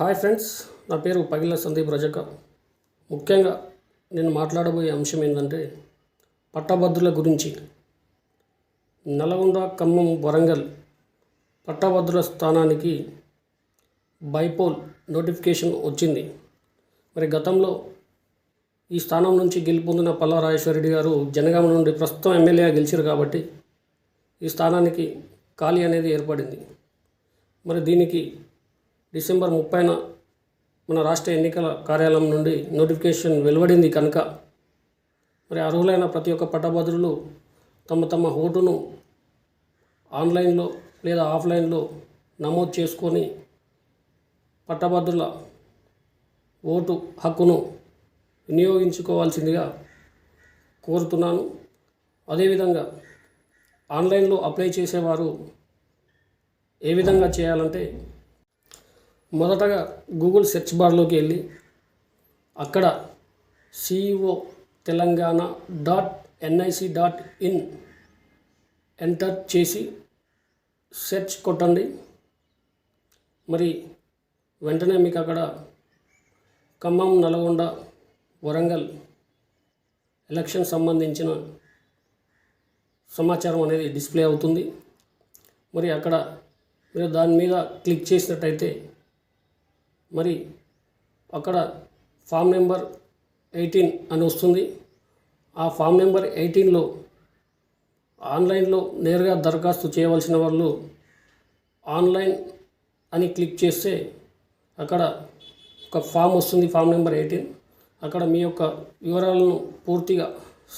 Hi friends నా పేరు పగిల సందీప్ రజక. ముఖ్యంగా నేను మాట్లాడబోయే అంశం ఏంటంటే పట్టభద్రుల గురించి. నల్గొండ ఖమ్మం వరంగల్ పట్టభద్రుల స్థానానికి బైపోల్ నోటిఫికేషన్ వచ్చింది. మరి గతంలో ఈ స్థానం నుంచి గెలుపొందిన పల్లారాజేశ్వరరెడ్డి గారు జనగామ నుండి ప్రస్తుతం ఎమ్మెల్యేగా గెలిచారు కాబట్టి ఈ స్థానానికి ఖాళీ అనేది ఏర్పడింది. మరి దీనికి డిసెంబర్ ముప్పైన మన రాష్ట్ర ఎన్నికల కార్యాలయం నుండి నోటిఫికేషన్ వెలువడింది కనుక మరి అర్హులైన ప్రతి ఒక్క పట్టభద్రులు తమ తమ ఓటును ఆన్లైన్లో లేదా ఆఫ్లైన్లో నమోదు చేసుకొని పట్టభద్రుల ఓటు హక్కును వినియోగించుకోవాల్సిందిగా కోరుతున్నాను. అదేవిధంగా ఆన్లైన్లో అప్లై చేసేవారు ఏ విధంగా చేయాలంటే మొదటగా గూగుల్ సెర్చ్ బార్లోకి వెళ్ళి అక్కడ CEO Telangana dot NIC dot in enter చేసి సెర్చ్ కొట్టండి. మరి వెంటనే మీకు అక్కడ ఖమ్మం నల్గొండ వరంగల్ ఎలక్షన్ సంబంధించిన సమాచారం అనేది డిస్ప్లే అవుతుంది. మరి అక్కడ మీరు దాని మీద క్లిక్ చేసినట్టయితే మరి అక్కడ ఫామ్ నెంబర్ ఎయిటీన్ అని వస్తుంది. ఆ ఫామ్ నెంబర్ ఎయిటీన్లో ఆన్లైన్లో నేరుగా దరఖాస్తు చేయవలసిన వాళ్ళు ఆన్లైన్ అని క్లిక్ చేస్తే అక్కడ ఒక ఫామ్ వస్తుంది ఫామ్ నెంబర్ ఎయిటీన్. అక్కడ మీ యొక్క వివరాలను పూర్తిగా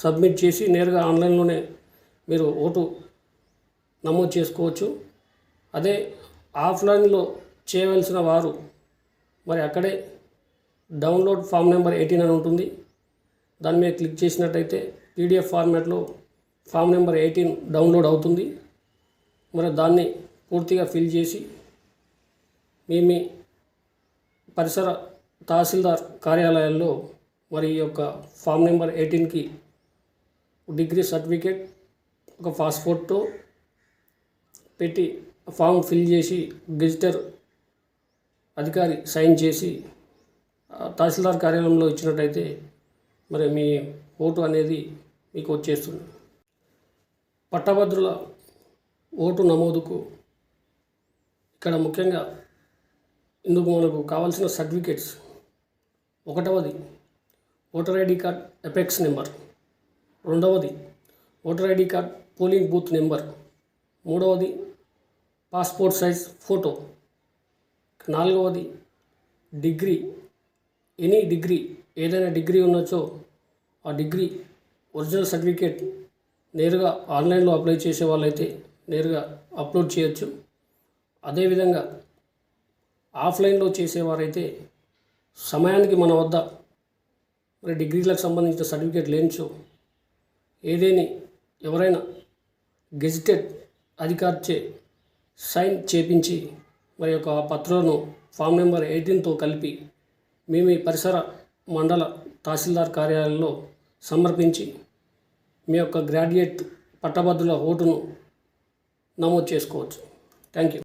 సబ్మిట్ చేసి నేరుగా ఆన్లైన్లోనే మీరు ఓటు నమోదు చేసుకోవచ్చు. అదే ఆఫ్లైన్లో చేయవలసిన వారు మరి అక్కడే డౌన్లోడ్ ఫామ్ నెంబర్ ఎయిటీన్ అని ఉంటుంది. దాని మీద క్లిక్ చేసినట్టయితే పీడిఎఫ్ ఫార్మాట్లో ఫామ్ నెంబర్ ఎయిటీన్ డౌన్లోడ్ అవుతుంది. మరి దాన్ని పూర్తిగా ఫిల్ చేసి మీ మీ పరిసర తహసీల్దార్ కార్యాలయాల్లో మరి ఈ యొక్క ఫామ్ నెంబర్ ఎయిటీన్కి డిగ్రీ సర్టిఫికేట్ ఒక పాస్పోర్ట్తో పెట్టి ఫామ్ ఫిల్ చేసి గెజిటర్ అధికారి సైన్ చేసి తహసీల్దార్ కార్యాలయంలో ఇచ్చినట్టయితే మరి మీ ఓటు అనేది మీకు వచ్చేస్తుంది. పట్టభద్రుల ఓటు నమోదుకు ఇక్కడ ముఖ్యంగా ఇందుకు మనకు కావాల్సిన certificates. ఒకటవది voter ID card apex number. రెండవది voter ID card polling booth number. మూడవది పాస్పోర్ట్ సైజ్ ఫోటో. నాలుగవది డిగ్రీ. ఎనీ డిగ్రీ ఏదైనా డిగ్రీ ఉన్నచో ఆ డిగ్రీ ఒరిజినల్ సర్టిఫికేట్ నేరుగా ఆన్లైన్లో అప్లై చేసే వాళ్ళైతే నేరుగా అప్లోడ్ చేయొచ్చు. అదేవిధంగా ఆఫ్లైన్లో చేసేవారైతే సమయానికి మన వద్ద మరి డిగ్రీలకు సంబంధించిన సర్టిఫికేట్ లేనిచో ఏదేని ఎవరైనా గెజిటెడ్ అధికారిచే సైన్ చేపించి మరి యొక్క పత్రాలను ఫామ్ నెంబర్ ఎయిటీన్తో కలిపి మీ మీ పరిసర మండల తహసీల్దార్ కార్యాలయంలో సమర్పించి మీ యొక్క గ్రాడ్యుయేట్ పట్టభద్రుల ఓటును నమోదు చేసుకోవచ్చు. Thank you.